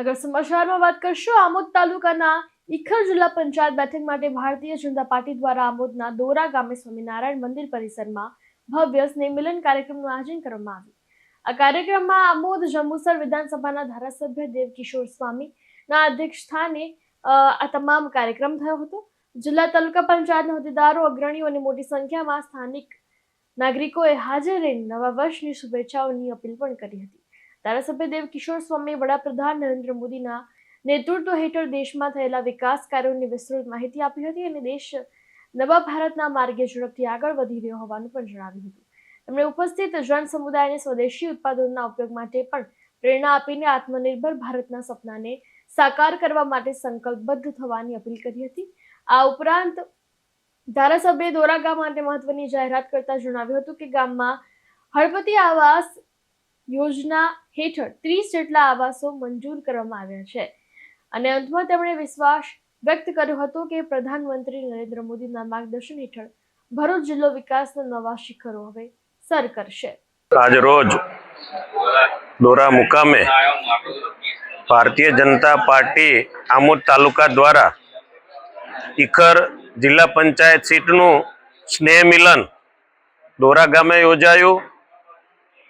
આગળ સમાચારમાં વાત કરશું. આમોદ તાલુકાના ઇખર જિલ્લા પંચાયત બેઠક માટે ભારતીય જનતા પાર્ટી દ્વારા આમોદના દોરા ગામે સ્વામિનારાયણ મંદિર પરિસરમાં ભવ્ય સ્નેહમિલન કાર્યક્રમનું આયોજન કરવામાં આવ્યું. આ કાર્યક્રમમાં આમોદ જંબુસર વિધાનસભાના ધારાસભ્ય દેવકિશોર સ્વામીના અધ્યક્ષ સ્થાને આ તમામ કાર્યક્રમ થયો હતો. જિલ્લા તાલુકા પંચાયતના હોદ્દેદારો, અગ્રણીઓ અને મોટી સંખ્યામાં સ્થાનિક નાગરિકોએ હાજર રહીને નવા વર્ષની શુભેચ્છાઓની અપીલ પણ કરી હતી. ધારાસભ્ય દેવ કિશોર સ્વામી વડાપ્રધાન નરેન્દ્ર મોદીના નેતૃત્વ હેઠળ દેશમાં થયેલા વિકાસ કાર્યોની વિસ્તૃત માહિતી આપી હતી અને દેશ નવા ભારતના માર્ગે ઝડપથી આગળ વધી રહ્યો હોવાનું પણ જણાવ્યું હતું. તેમણે ઉપસ્થિત જન સમુદાયને સ્વદેશી ઉત્પાદનોના ઉપયોગ માટે પણ પ્રેરણા આપીને આત્મનિર્ભર ભારતના સપનાને સાકાર કરવા માટે સંકલ્પબદ્ધ થવાની અપીલ કરી હતી. આ ઉપરાંત ધારાસભ્ય દોરા ગામ માટે મહત્વની જાહેરાત કરતા જણાવ્યું હતું કે ગામમાં હળપતિ આવાસ યોજના હેઠળ ત્રીસ જેટલા આવાસો મંજૂર કરવામાં આવ્યા છે. અને અંતમાં તેમણે વિશ્વાસ વ્યક્ત કર્યો હતો કે પ્રધાનમંત્રી નરેન્દ્ર મોદીના માર્ગદર્શન હેઠળ ભરૂચ જિલ્લો વિકાસના નવા શિખરો હવે સર કરશે. આજ રોજ દોરા મુકામે ભારતીય જનતા પાર્ટી આમોદ તાલુકા દ્વારા ઇખર જિલ્લા પંચાયત સીટનું સ્નેહ મિલન દોરા ગામે યોજાયું,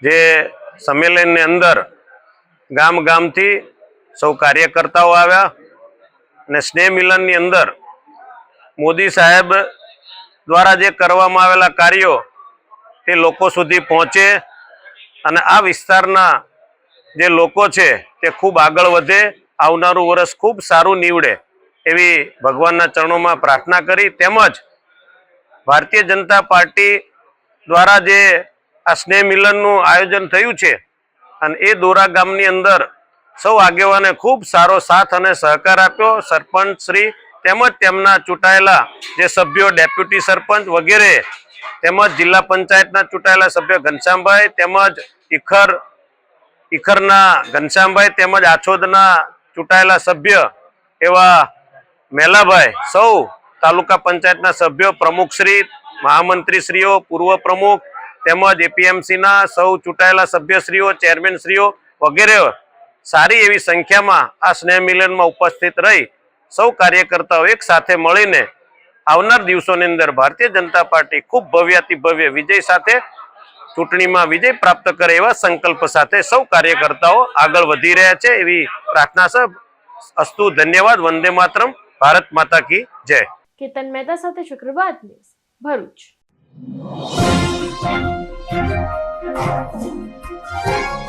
જે સંમેલનની અંદર ગામ ગામથી સૌ કાર્યકર્તાઓ આવ્યા અને સ્નેહ મિલનની અંદર મોદી સાહેબ દ્વારા જે કરવામાં આવેલા કાર્યો તે લોકો સુધી પહોંચે અને આ વિસ્તારના જે લોકો છે તે ખૂબ આગળ વધે, આવનારું વર્ષ ખૂબ સારું નીવડે એવી ભગવાનના ચરણોમાં પ્રાર્થના કરી. તેમજ ભારતીય જનતા પાર્ટી દ્વારા જે આ સ્નેહ મિલનનું આયોજન થયું છે અને એ દોરા ગામની અંદર સૌ આગેવાને ખૂબ સારો સાથ અને સહકાર આપ્યો. સરપંચ શ્રી તેમજ તેમના ચૂંટાયેલા જે સભ્યો, ડેપ્યુટી સરપંચ વગેરે તેમજ જિલ્લા પંચાયતના ચૂંટાયેલા સભ્ય ઘનશ્યામભાઈ તેમજ ઇખર ઇખરના ઘનશ્યામભાઈ તેમજ આછોદના ચૂંટાયેલા સભ્ય એવા મેલાભાઈ સૌ તાલુકા પંચાયતના સભ્યો, પ્રમુખશ્રી, મહામંત્રીશ્રીઓ, પૂર્વ પ્રમુખ તેમજ એપીએમસીના સૌ ચૂંટાયેલા સભ્યશ્રીઓ, ચેરમેનશ્રીઓ વગેરે સારી એવી સંખ્યામાં આ સ્નેહ મિલનમાં ઉપસ્થિત રહી સૌ કાર્યકર્તાઓ એક સાથે મળીને આવનાર દિવસોની અંદર ભારતીય જનતા પાર્ટી ખૂબ ભવ્યાતિ ભવ્ય વિજય સાથે ચૂંટણીમાં વિજય પ્રાપ્ત કરે એવા સંકલ્પ સાથે સૌ કાર્યકર્તાઓ આગળ વધી રહ્યા છે. એવી પ્રાર્થના છે. અસ્તુ, ધન્યવાદ. વંદે માતરમ. ભારત માતા કી જય. કેતન મહેતા સાથે ન્યૂઝ, ભરૂચ. Thank you.